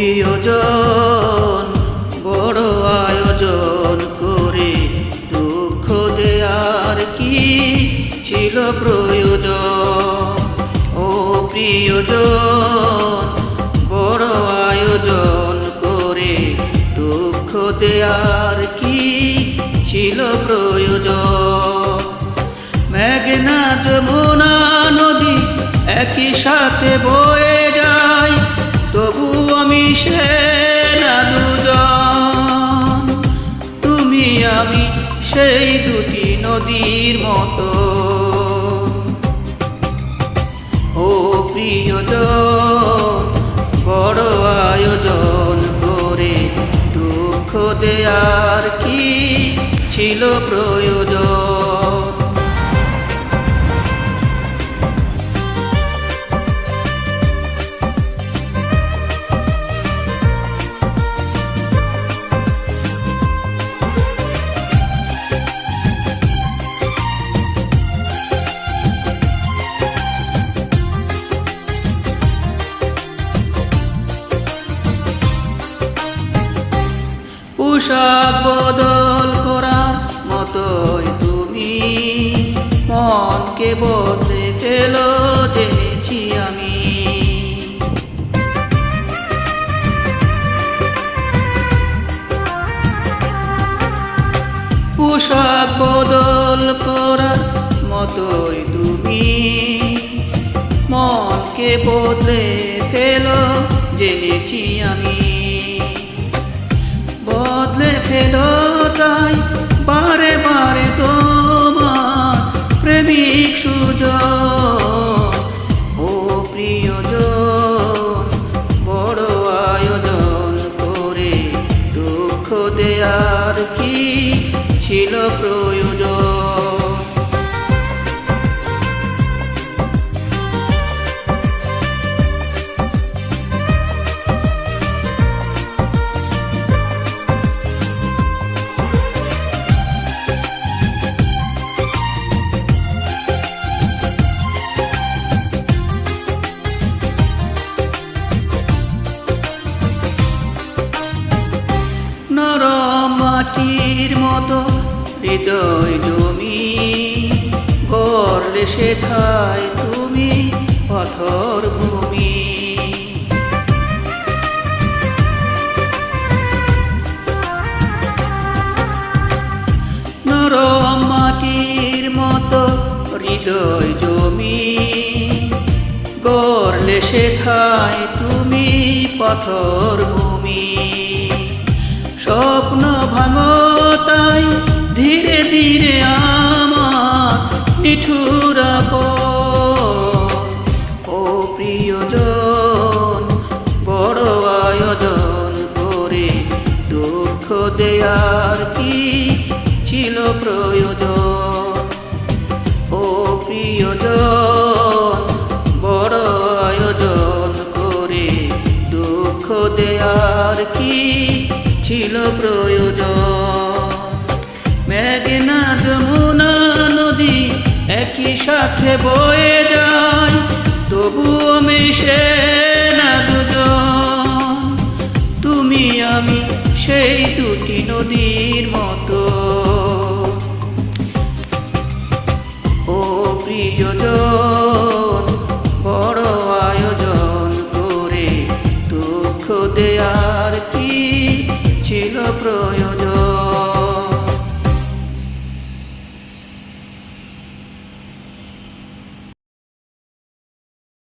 প্রিয়জন বড় আয়োজন করে দুঃখ দেয়ার কি ছিল প্রয়োজন? ও প্রিয়জন, বড় আয়োজন করে দুঃখ দেয়ার কি ছিল প্রয়োজন? মেঘনা যমুনা নদী একই সাথে আমি সে না দুজন। তুমি আমি সেই দুটি নদীর মতো। ও প্রিয়জন, বড় আয়োজন করে দুঃখ দেয়ার কি ছিল প্রয়োজন? পোশাক বদল করার মতোই তুমি। মনকে বদলে ফেলো, জেনেছি আমি। পোশাক বদল করার মতোই তুমি। মনকে বদলে ফেলো, জেনেছি আমি। বদলে ফেলো তাই, বারে বারে তোমার প্রেমিক সুজ ও প্রিয়জন, বড় আয়োজন করে দুঃখ দেয়ার কি ছিল প্রয়োজন? মাটির মতো হৃদয় জমি গড়লে শেখায় তুমি পথর ভূমি। নরম মাটির মতো হৃদয় জমি গড়লে শেখায় তুমি পথর ভূমি। তাই ধীরে ধীরে আমার নিঠুরাব ও প্রিয়জন, বড় আয়োজন করে দুঃখ দেয়ার কি ছিল প্রয়োজন? ও প্রিয়জন, বড় আয়োজন করে দুঃখ দেয়ার কি ছিল প্রয়োজন? মেঘনা যমুনা নদী, একই সাথে বয়ে যায়। তবুও মিশে না দুজন। তুমি, আমি সেই দুটি নদীর মতো। ও প্রিয়জন, বড় আয়োজন করে দুঃখ দেয়ার কি ছিল প্রয়োজন?